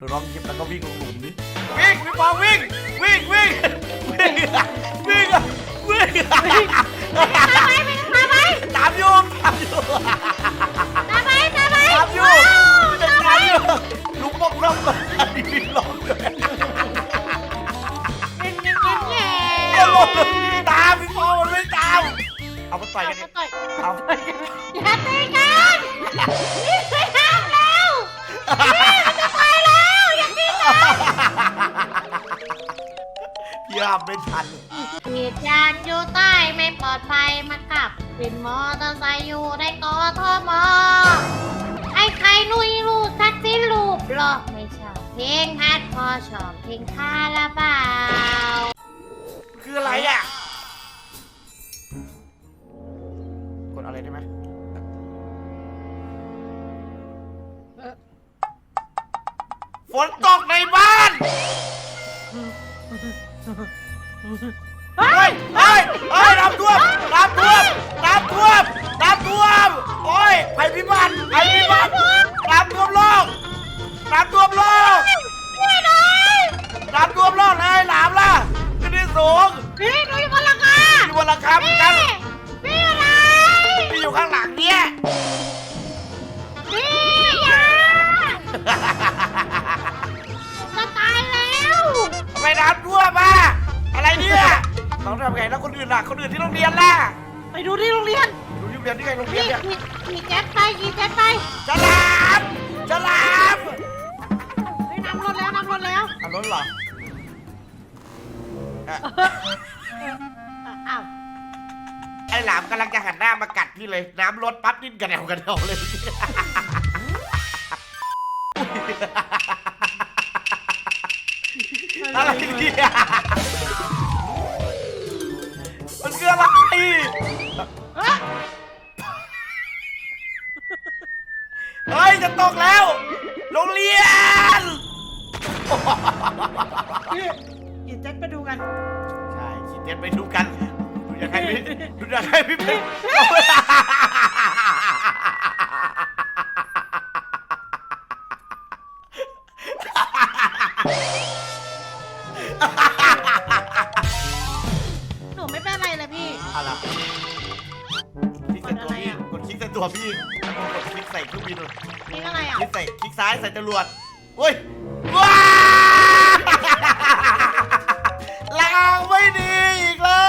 ลองหยิบแล้วก็วิ่งลงหลุมดิวิ่งพี่ปองวิ่งวิ่งวิ่งวิ่งวิ่งวิ่งมาไหมมาไหมตามอยู่ตามอยู่มาไหมมาไหมตามอยู่ว้าวจะมาไหมตามอยู่ลุกบอกน้องมาวิ่งลงเลยเงี้ยเงี้ยเงี้ยเงี้ยเอาลงตามพี่ปองมันไม่ตามเอาไปต่อยเอากันดิต่อยเอาอย่าตีกันนี่ไม่ห้ามแล้วนี่มันจะตายแล้ว พี่ห้ามไม่ทันขีดยานอยู่ใต้ไม่ปลอดภัยมาขับเป็นมอเตอร์ไซค์อยู่ในกทมไอ้ใครนุยรูปทักษิณรูปหรอกไม่ชอบเพลงฮัดพอชอบเพลงคาราบาวคืออะไรอะ กดอะไรได้ไหมฝนตกในบ้าน เฮ้ยเฮ้ยเฮ้ยน้ำท่วมน้ำท่วมน้ำท่วมน้ำท่วมโอ้ยภัยพิบัติภัยพิบัติน้ำท่วมโลกน้ำท่วมโลกช่วยหน่อยน้ำท่วมโลกเลยหลามล่ะขึ้นที่สูงพี่หนูอยู่บนหลังคาอยู่บนหลังคาเหมือนกันพี่อยู่ไหนพี่อยู่ข้างหลังเนี่ย ไมน้ำท่วมอะอะไรเนี่ยเราทำไงแล้วคนอื่นล่ะ คนอื่นที่โรงเรียนล่ะไปดูที่โรงเรียนดูที่โรงเรียนที่ไงโรงเรียพี่นเนี่ยขี่ขี่แจ๊สไปขี่แจ๊สไปฉลามฉลามเฮ้ยน้ำลดแล้วน้ำลดแล้วอันนั้นเหรออะอ้าวไอ้หลามกำลังจะหันหน้ามากัดพี่เลย น้ำลดปั๊บนิ่นกระเดวกระเดวเลย อะไรเนี่ยมันคืออะไรเอ้ยเฮ้ยจะตกแล้ว โรงเรียนพี่ขี่แจ๊สไปดูกัน ใช่คิดเย็นไปดูกัน ดูอยากให้พี่ดูอยากให้พี่เป็น ตัวพี่แล้วก็กดคลิกใส่เครื่องบินเลยนี่อะไรอะคลิกใส่คลิกซ้ายใส่จรวดเฮ้ยว้าลางไม่ดีอีกแล้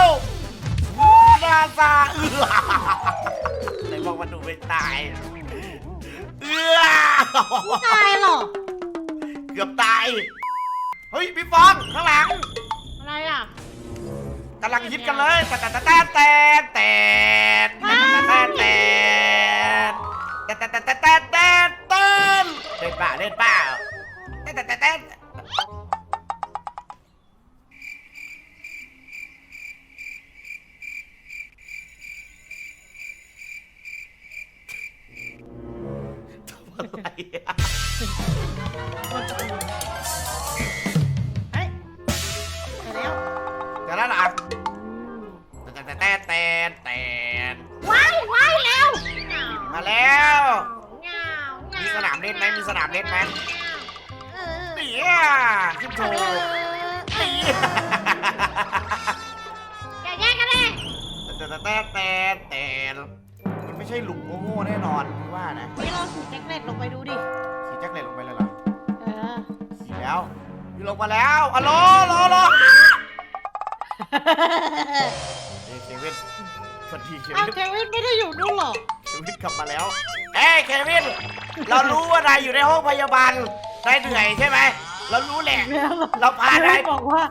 วนาซาเอือไหนบอกว่าหนูไม่ตายเอือไม่ตายหรอกเกือบตาย เฮ้ยพี่ฟองข้างหลัง อะไรอะกำลังฮิตกันเลยแต่แต่แต่แต่แต่ แตนแตนแตนแตนแตนแต่แเต้นเล่นป่าเล่นป่าแต่แต่แต่แนไหมมีสนามเล่นไหมเออนี่อะขึ้นโชเอว์อนี่อย่าแย่งกันเลยแต่แต่แต่แต่แต่มันไม่ใช่หลุมโง่ๆแน่นอนพี่ว่านะพี่ลองขี่แจ็คเล็ตลงไปดูดิขี่แจ็คเล็ตลงไปเลยเหรอเออขี่แล้วพี่ลงมาแล้วอะโหลโหลโหลเฮ้ยเควินสวัสดีเคเอาวินเควินไม่ได้อยู่นู่นหรอกเควินกลับมาแล้วเอ้ยเควิน เรารู้ว่านายอยู่ในห้องพยาบาลนายเหนื่อยใช่ไหมเรารู้แหละเราพานายบอกว่า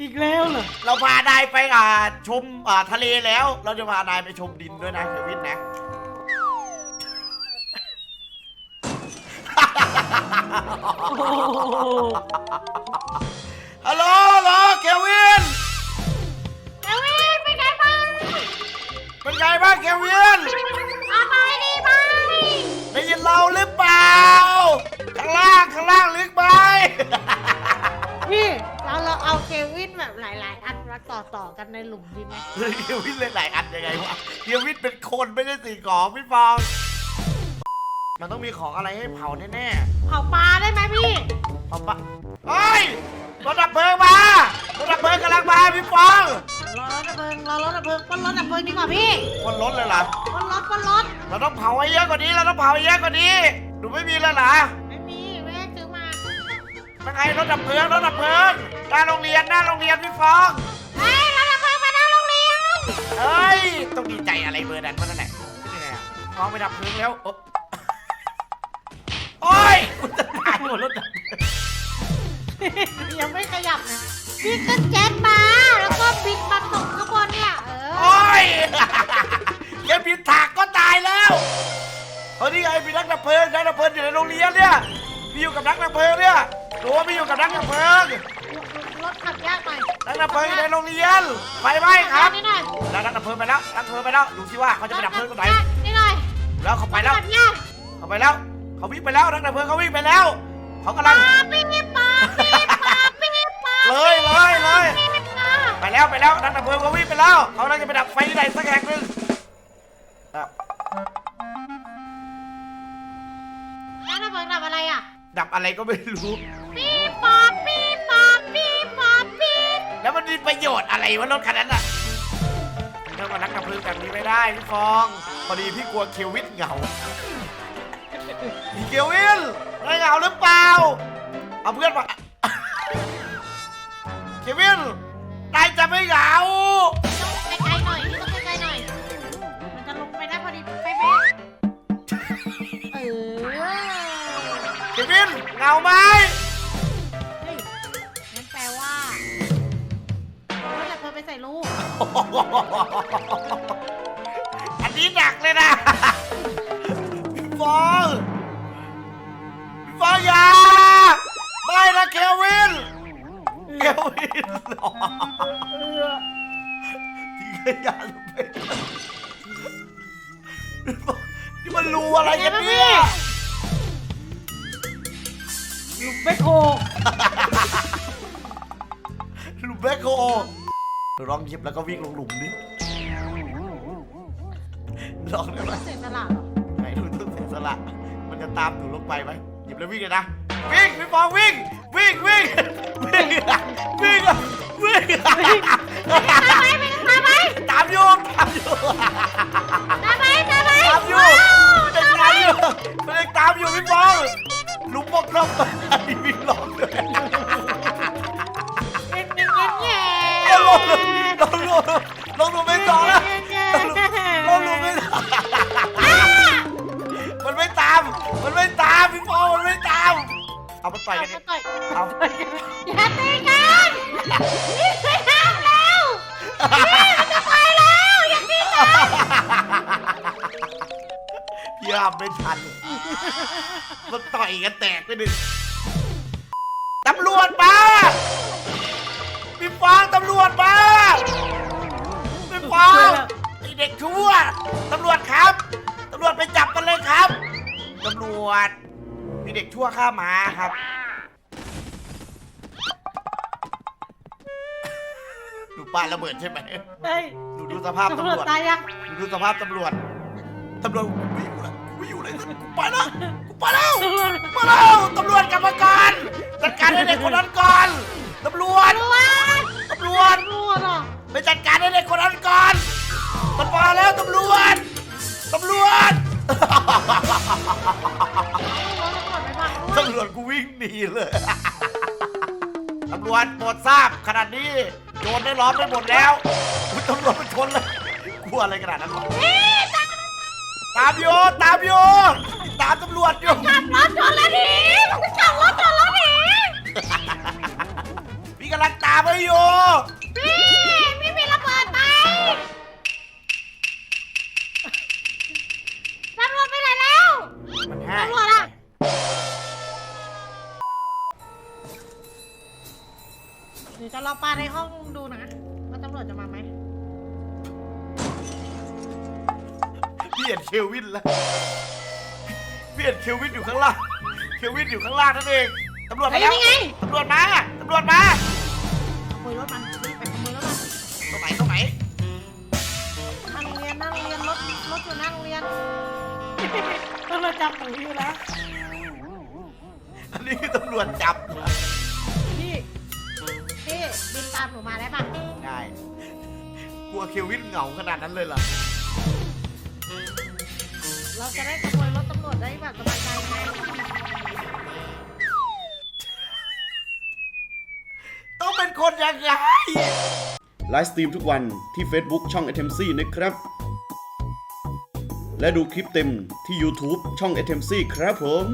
อีกแล้วเหรอเราพานายไปอ่าชมอ่าทะเลแล้ว เราจะพานายไปชมดินด้วยนะเควินนะฮัลโหลฮัลโหลเควิน เควินเป็นไงบ้างเป็นไงบ้างเควิน เราหรือเปล่า ข้างล่างข้างล่างลึกไหม พี่เราเราเอาเควินแบบหลาย ๆ อันมาต่อต่อๆกันในหลุมดีไหมเฮ้ยเควินเลยหลายอันยังไงวะเควินเป็นคนไม่ใช่สิ่งของพี่ฟองมันต้องมีของอะไรให้เผาแน่เผาปลาได้ไหมพี่ ๆ เอาปะเฮ้ยรถดับเพลิงมารถดับเพลิงกำลังมาพี่ฟองรอรถดับเพลิงรอรถดับเพลิงปล้นรถดับเพลิงดีกว่าพี่คนรถเลยเหรอปล้นรถปล้นรถเราต้องเผาให้เยอะกว่านี้เราต้องเผาให้เยอะกว่านี้หนูไม่มีแล้วเหรอไม่มีไม่ได้ซื้อมายังไงรถดับเพลิงรถดับเพลิงหน้าโรงเรียนหน้าโรงเรียนพี่ฟองเฮ้ยรถดับเพลิงมาหน้าโรงเรียนเอ้ยต้องดีใจอะไรเบอร์นั้นวะนั่นแหละนี่ไงฟองไปดับเพลิงแล้วโอ๊ะโอ้ยกูจะตายหมดรถดับเพลิงยังไม่ขยับนะพี่ขึ้นเจ็ตมา แล้วก็บินมาตกข้างบนเนี่ย เออ โอ้ยแค่ผิดถากก็ตายแล้วเฮ้ยนี่ไงมีนักดับเพลิงนักดับเพลิงอยู่ในโรงเรียนเนี่ยพี่อยู่กับนักดับเพลิงเนี่ยหนูว่าพี่อยู่กับนักดับเพลิงรถขับยากหน่อยนักดับเพลิงอยู่ในโรงเรียนไฟไหม้ครับนี่หน่อยแล้วนักดับเพลิงไปแล้วนักดับเพลิงไปแล้วดูสิว่าเขาจะไปดับเพลิงตรงไหนนี่หน่อยแล้วเขาไปแล้วขับยากเขาไปแล้ว เขาวิ่งไปแล้วนักดับเพลิงเขาวิ่งไปแล้วเขากำลังปาปีปาปีปาปีปาเลยเลยเลยปีปาไปแล้วไปแล้วนักดับเพลิงเขาวิ่งไปแล้วเขากำลังจะไปดับไฟที่ไหนสักแห่งหนึ่งอะแล้วระเบิดดับอะไรอะ ดับอะไรก็ไม่รู้ปีปาปีปาปีปาปีแล้วมันมีประโยชน์อะไรวะรถคันนั้นอะเรื่องมานักดับเพลิงแบบนี้ไม่ได้พี่ฟองพอดีพี่กลัวเควินเหงา พี่เควินได้เหงาหรือเปล่า เอาเพื่อนมาเควินนายจะไม่เหงา ต้องไกลๆหน่อยนี่ต้องไกลๆหน่อย มันจะลงไปได้พอดีเป๊ะๆเออเควินเหงาไหมเฮ้ยงั้นแปลว่าเราจะเพิ่มไปใส่ลูกอันนี้หนักเลยนะพี่ฟองพี่ฟ องอย่าไม่นะเควิน เควินทิ้งขยะลงไปนี่มันรูอะไรกันเนี่ยลูกเบคโครูแบคโฮลองหยิบแล้วก็วิ่งลงหลุมดิลองได้ไหมเสียสละเหรอไหนดูต้องเสียสละ มันจะตามหนูลงไปไหมห ยิบแล้ววิ่งเลยนะวิ่งพี่ฟองวิ่งวิ่งวิ่งวิ่งวิ่งวิ่งตามไปไปตามไปตามอยู่ตามอยู่ตามไปตามไปตามอยู่ว้าวมันยังตามอยู่มันยังตามอยู่พี่ฟองลุมปกลงไปวิ่งลงเลย เอาไปต่อยกันดิต่อยเอาอย่าตีกันนี่ไม่ห้ามแล้วนี่มันจะไปแล้วอย่าตีกันพี่ห้ามไม่ทันมันต่อยกันแตกไปหนึ่งตำรวจมาพี่ฟางตำรวจมาพี่ฟางไอเด็กชั่วตำรวจครับตำรวจไปจับกันเลยครับตำรวจ มีเด็กชั่วข้ามาครับดูป้าระเบิดใช่ไหมเฮ้ยดูดูสภาพตำตำรรวจวจตายยังดูดูสภาพตำรวจ ตำรวจกูไม่อยู่แล้วกูไม่อยู่เลยกูไปแล้วกูไปแล้วตำรวจมาแล้วตำรวจกลับมาก่อนจัดการให้เด็กคนนั้นก่อนตำรวจ ตำรวจตำรวจ ตำรวจเหรอไปจัดการให้เด็กคนนั้นก่อนมันมาแล้วตำรวจ ตำรวจตำร วจไม่ฟังด้วยตำรวจกูวิ่งหนีเลยตำรวจโปรดทราบขนาดนี้โจรได้ล้อมได้หมดแล้วคุณตำรวจมันชนเลยกลัวอะไรขนาดนั้นวะตามโยตามโย ดี๋ยวจะรอปลาในห้องดูนะว่าตำรวจจะมาไหมพี่เห็นเคลวินแล้วพี่เห็นเคลวินอยู่ข้างล่าง เคลวินอยู่ข้างล่างนั่นเอง ตำรวจเฮ้มายแล้ว นี่ไงตำรวจมา ตำรวจมา ขโมยรถมันรีบไปขโมยรถมันตรงไหนตรงไหนหน้าโรงเรียนหน้าโรงเรียนรถรถอยู่หน้าโรงเรียนตำรวจจับหนูอยู่นะอันนี้คือตำรวจจับพี่พี่ บินตามหนูมาได้ปะได้กลัวเควินเหงาขนาดนั้นเลยเหรอ เราจะได้ขโมยรถตำรวจได้แบบสบายใจไหมต้องเป็นคนยังไงไลฟ์สตรีมทุกวันที่ Facebook ช่อง a t e m c นะครับ และดูคลิปเต็มที่ YouTube ช่อง a t e m c ครับผม